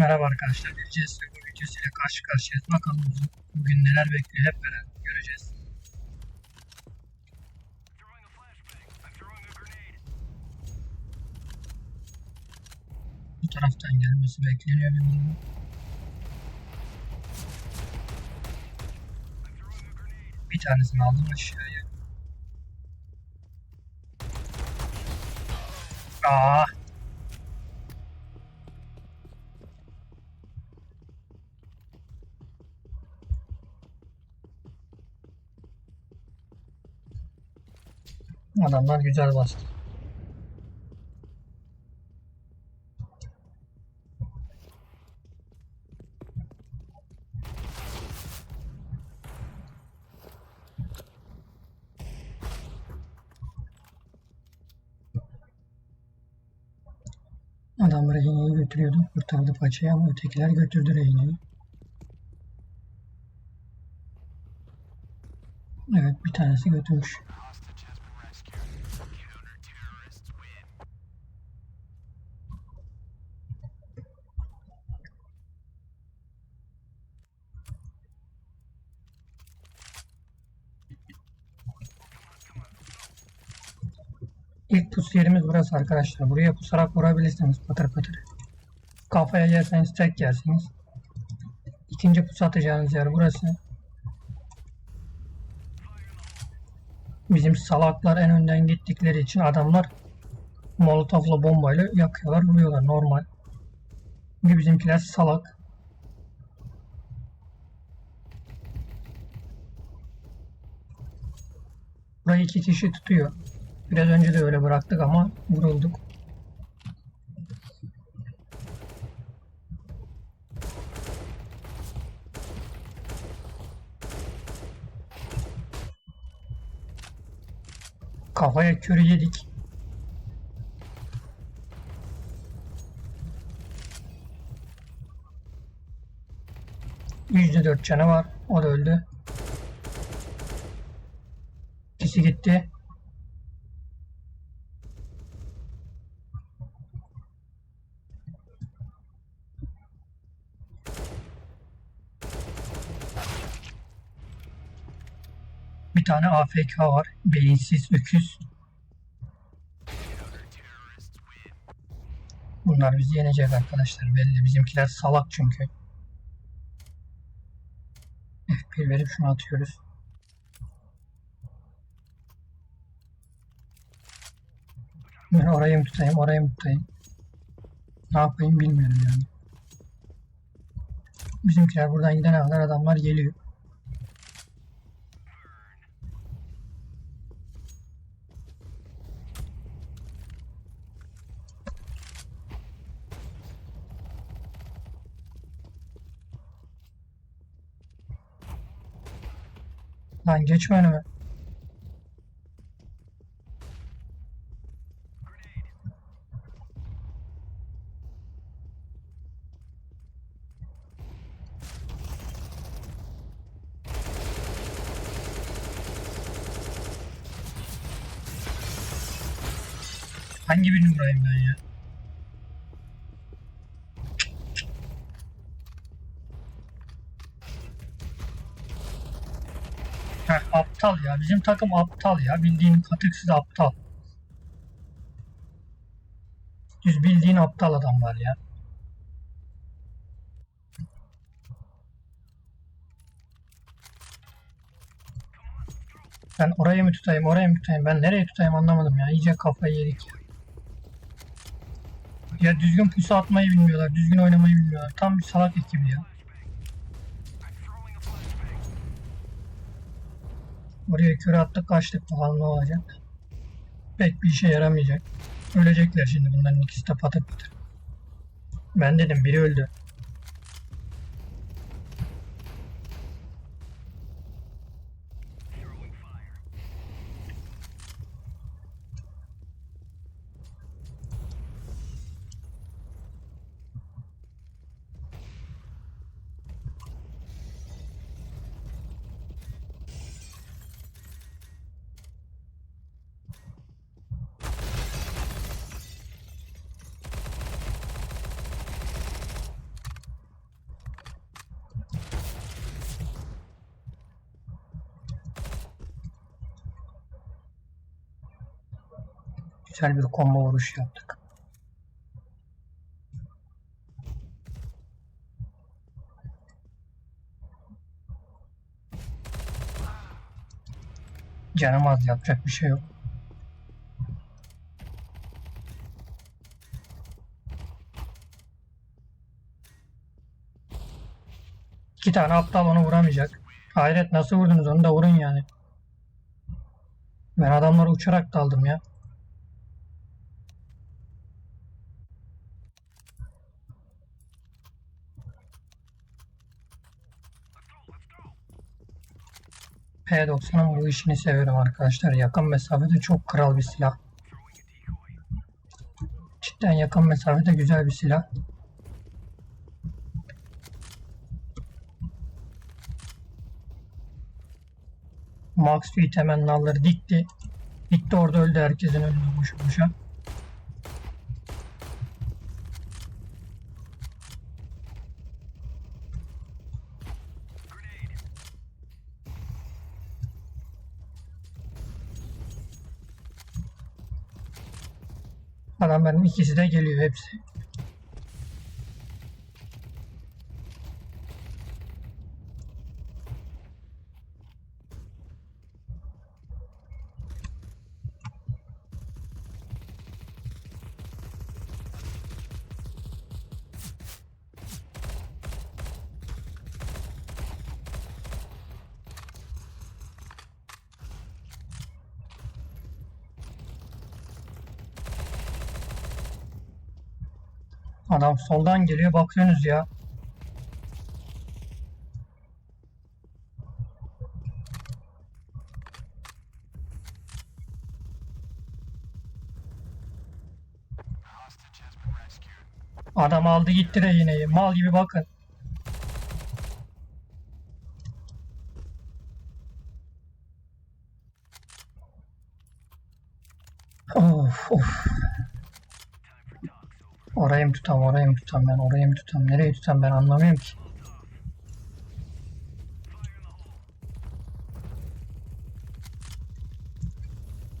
Merhaba arkadaşlar. Bir CSGO videosuyla karşı karşıyayız. Bakalım bugün neler bekliyor hep beraber göreceğiz. Bu taraftan gelmesi bekleniyor bir bunun. Bir tanesini aldım aşağıya. Aa, adamlar güzel bastı. Adam rehineyi götürüyordu. Kurtardı paçayı ama ötekiler götürdü rehineyi. Evet bir tanesi götürmüş. İlk pus yerimiz burası arkadaşlar. Buraya pusarak vurabilirsiniz patır patır. Kafaya yerseniz tek yersiniz. İkinci pus atacağınız yer burası. Bizim salaklar en önden gittikleri için adamlar molotofla bombayla yakıyorlar vuruyorlar normal. Çünkü bizimkiler salak. Burayı iki kişi tutuyor. Biraz önce de öyle bıraktık ama vurulduk. Kafaya körü yedik. Yüzde dört canı var. O da öldü. İkisi gitti. Bir tane AFK var. Beyinsiz öküz. Bunlar bizi yenecek arkadaşlar belli. Bizimkiler salak çünkü. F1 verip şunu atıyoruz. Ben orayı mı tutayım, orayı mı tutayım? Ne yapayım bilmiyorum yani. Bizimkiler buradan gidene kadar adamlar geliyor. Geçme önüme. Hangi birini vurayım ben ya? Aptal ya. Bizim takım aptal ya. Bildiğin katıksız aptal. Düz bildiğin aptal adamlar ya. Ben orayı mı tutayım, orayı mı tutayım? Ben nereye tutayım anlamadım ya. İyice kafayı yedik ya. Ya düzgün pusu atmayı bilmiyorlar, düzgün oynamayı bilmiyorlar. Tam bir salak ekibi ya. Oraya köre attık kaçtık bakalım ne olacak. Pek bir işe yaramayacak. Ölecekler şimdi bunların ikisi de patır patır. Ben dedim biri öldü. Güzel bir combo vuruş yaptık. Canım az yapacak bir şey yok. İki tane aptal onu vuramayacak. Hayret nasıl vurdunuz onu da vurun yani. Ben adamları uçarak daldım ya. P90'ın bu işini seviyorum arkadaşlar. Yakın mesafede çok kral bir silah. Cidden yakın mesafede güzel bir silah. Max Feet hemen nalları dikti. Gitti orada öldü herkesin önünde boşu boşa. Adamların ikisi de geliyor hepsi. Soldan geliyor bakıyorsunuz ya. Adam aldı gitti de yine mal gibi bakın. Of of. Orayı mı tutam, orayı mı tutam ben, orayı mı tutam, nereye tutam ben anlamıyorum ki.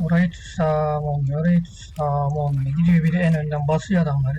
Orayı tutsam olmuyor, orayı tutsam olmuyor. Gidiyor biri en önden basıyor adamları.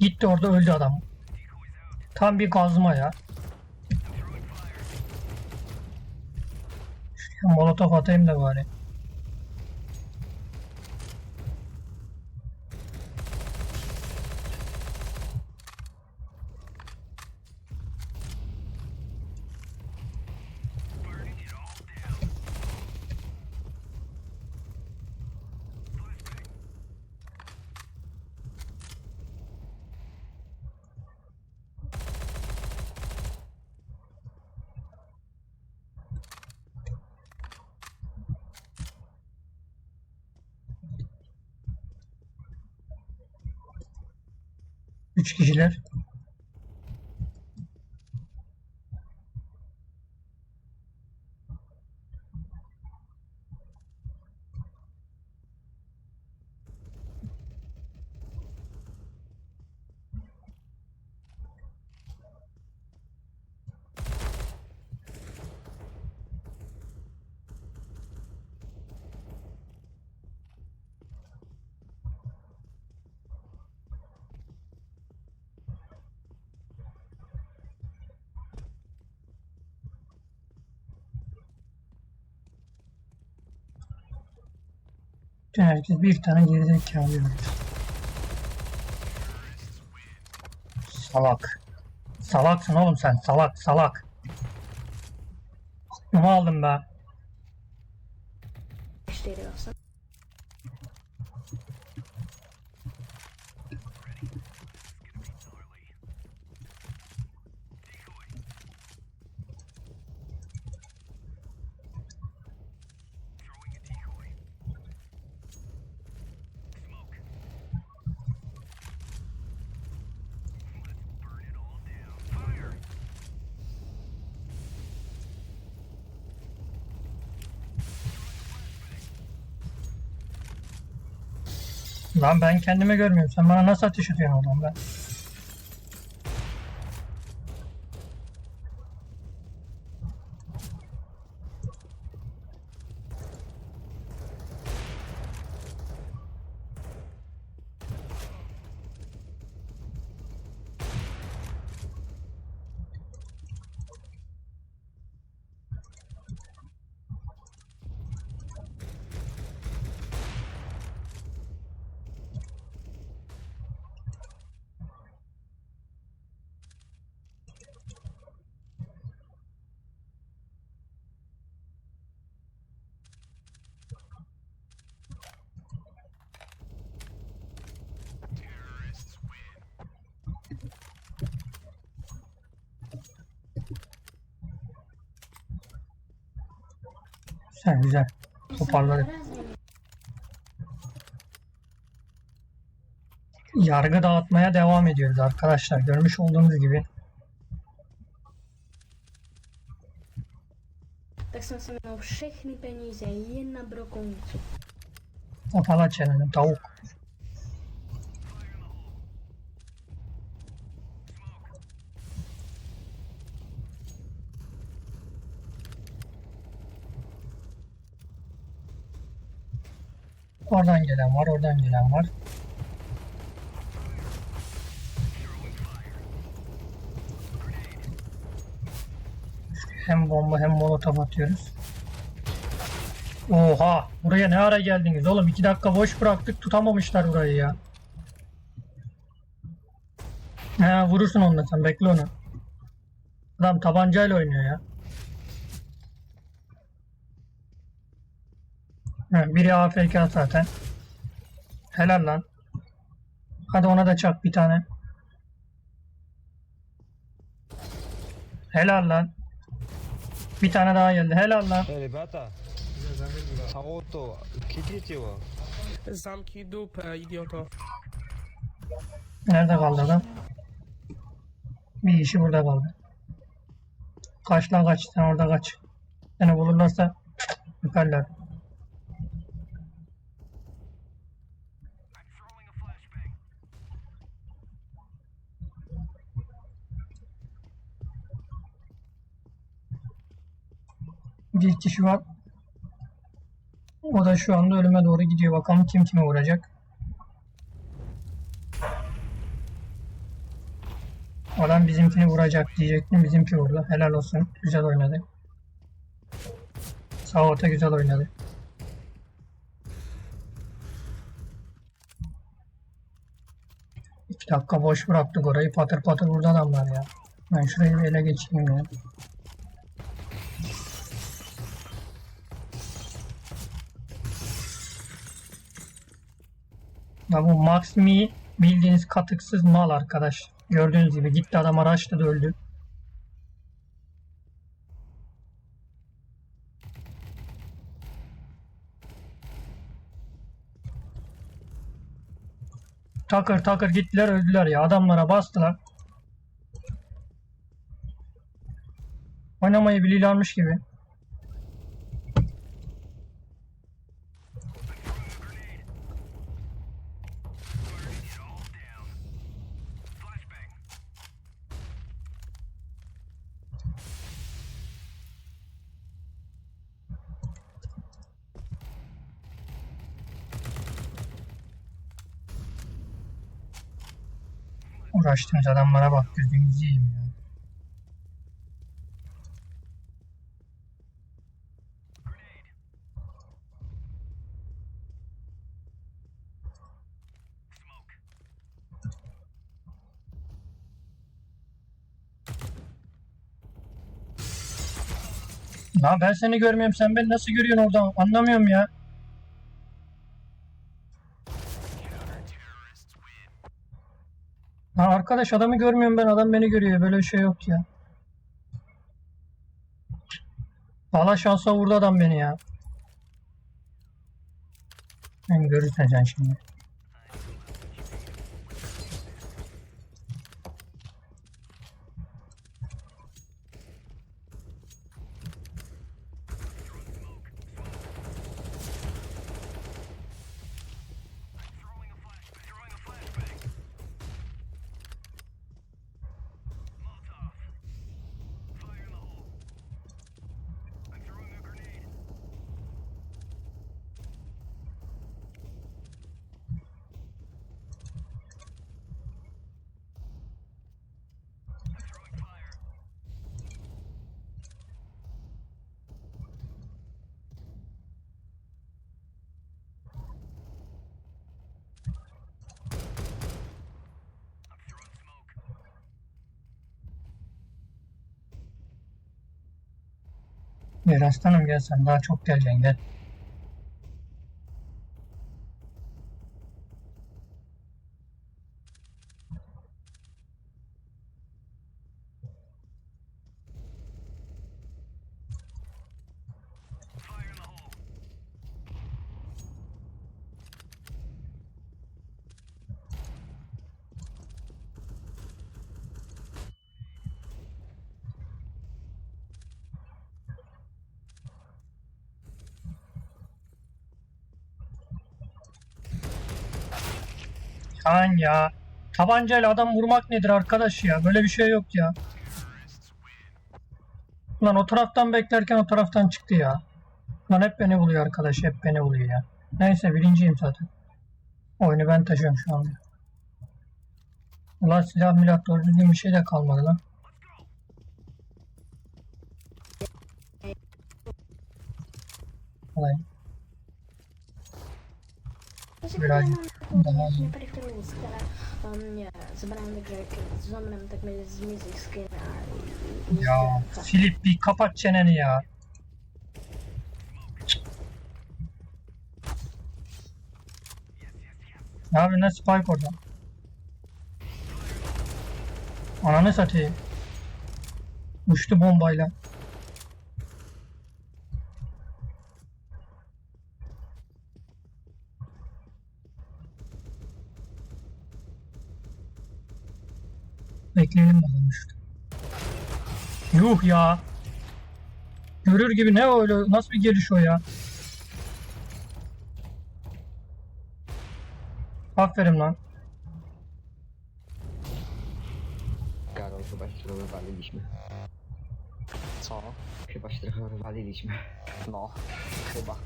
Gitti orada öldü adam. Tam bir kazma ya. Şuraya molotof atayım da bari. Kişiler. Bütün herkes bir tane gerizekalı alıyor. Salak. Salaksın oğlum sen salak salak. Aklımı aldım be. gösteriyorsun. Lan ben kendime görmüyorum. Sen bana nasıl ateş ediyorsun oğlum ben? Güzel güzel. Toparladık. Yargı dağıtmaya devam ediyoruz arkadaşlar. Görmüş olduğunuz gibi. Tak jsem si minul všechny peníze jen na brokovnicu. Kapalı çeneni tavuk. Oradan gelen var, oradan gelen var. Hem bomba hem molotof atıyoruz. Oha! Buraya ne ara geldiniz oğlum? İki dakika boş bıraktık tutamamışlar burayı ya. He vurursun onunla sen bekle onu. Adam tabancayla oynuyor ya. biri AFK zaten. Helal lan. Hadi ona da çak bir tane. Helal lan. Bir tane daha geldi. Helal lan. Ej, rебята, auto, kliknite его. Zamknij dupę, idioto. Nerede kaldı adam? Bir işi burada kaldı. Kaç lan kaç. Sen orada kaç. Seni bulurlarsa yaparlar. Bir kişi var. O da şu anda ölüme doğru gidiyor. Bakalım kim kime vuracak. Adam bizimkini vuracak diyecektim. Bizimki vurdu. Helal olsun. Güzel oynadı. Sağ orta güzel oynadı. İki dakika boş bıraktık orayı. Patır patır vurdu adamlar ya. Ben şurayı bir ele geçireyim ya. Ya bu Max Mi bildiğiniz katıksız mal arkadaş. Gördüğünüz gibi gitti adam araçta da öldü. Takır takır gittiler öldüler ya. Adamlara bastılar. Oynamayı biliyorlarmış gibi. Uğraştığınız adamlara bak gözünüzü yiyeyim ya. Ya ben seni görmüyorum sen beni nasıl görüyorsun orada anlamıyorum ya. Ha arkadaş adamı görmüyorum ben adam beni görüyor böyle bir şey yok ya. Valla şansa vurdu adam beni ya. Ben görürsen sen şimdi. Gel aslanım gel sen daha çok geleceksin gel. Kaan ya. Tabancayla adam vurmak nedir arkadaş ya? Böyle bir şey yok ya. Lan o taraftan beklerken o taraftan çıktı ya. Lan hep beni buluyor arkadaş. Hep beni buluyor ya. Neyse birinciyim zaten. Oyunu ben taşıyorum şu anda. Ulan silah milah doğru düzgün bir şey de kalmadı lan. Olay. İ- i- Ya. Filip bir kapat çeneni ya. Ne yapıyorsun lan Spike orada? Ananı satayım. Uçtu bombayla. Bekleyelim bakalım şurada. Yuh ya. Görür gibi ne öyle nasıl bir geliş o ya? Aferin lan. Karol, chyba wywaliliśmy. Co? Chyba się trochę wywaliliśmy. No, chyba.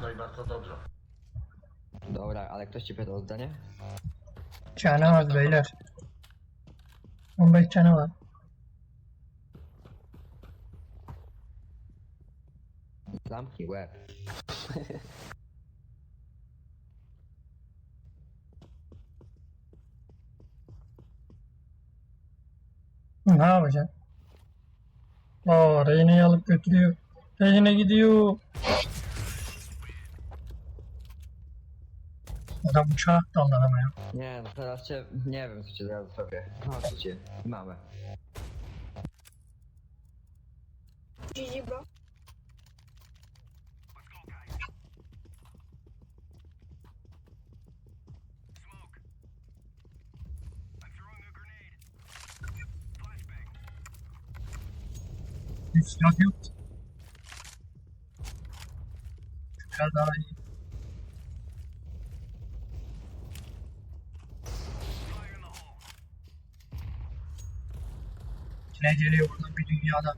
No i bardzo dobrze. Dobra, ale ktoś ci pytał o zdanie? Canı beyler. 15 canı var. Zamknij łeb. Ne yapacaksın? Aa Reyne'yi alıp götürüyor. Reyne gidiyor. Adam uçağa attı Allah'ım ya. Nie, no teraz cię, nie wiem co cię teraz zrobię. Chodźcie, małe. GG bro. Hiç silah yok. Biraz Ne geliyor buradan bir dünyada?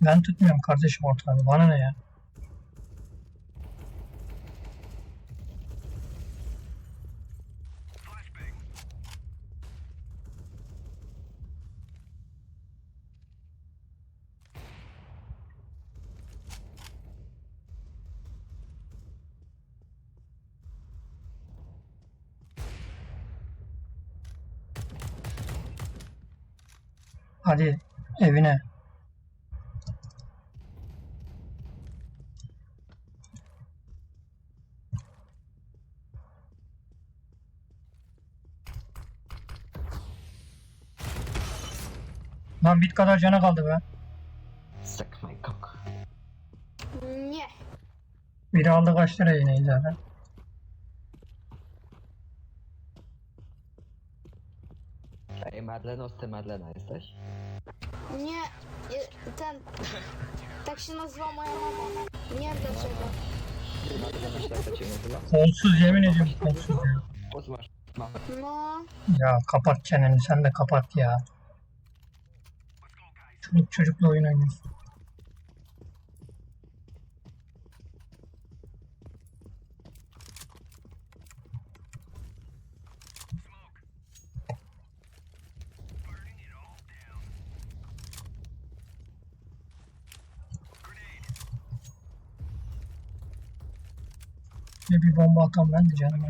Ben tutmuyorum kardeşim ortalığı. Bana ne ya? Hadi evine. Lan bit kadar canı kaldı be. Suck my cock. Nie. Biri aldı kaç lira yine zaten. Marleno, ty Marlena jesteś? Nie, ten. Tak się nazywa moja mama. Nie wiem dlaczego. Marlena? Kolsuz yemin ediyorum kolsuz ya. No, Ya kapat çeneni sen de kapat ya. Çocuk çocukla oyun oynuyorsun. Ne bir bomba atan ben de canım.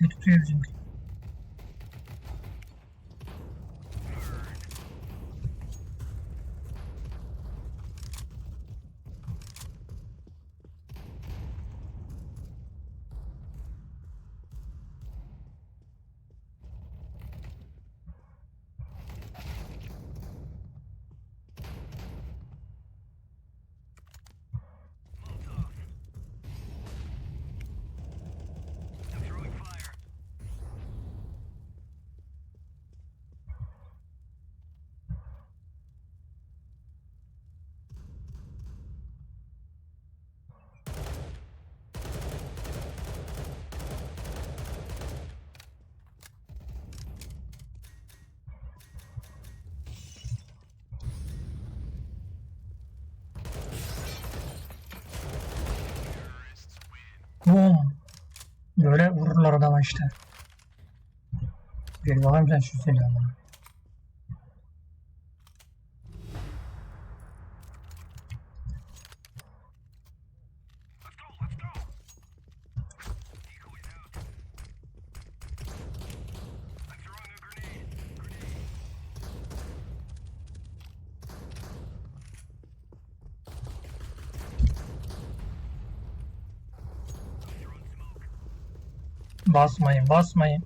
Ne tutuyor bizimki? Boom. Böyle vururlar adama işte. Bir bakayım sen şu silahını. Basmayın, basmayın.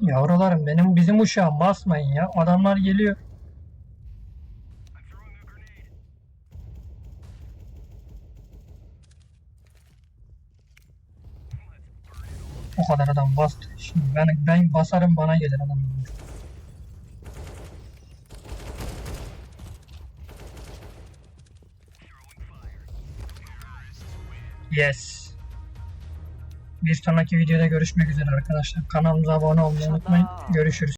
Yavrularım benim bizim uşağım basmayın ya. Adamlar geliyor. O kadar adam bastı. Şimdi ben ben basarım bana gelir adam. Yes. Bir sonraki videoda görüşmek üzere arkadaşlar. Kanalımıza abone olmayı unutmayın. Görüşürüz.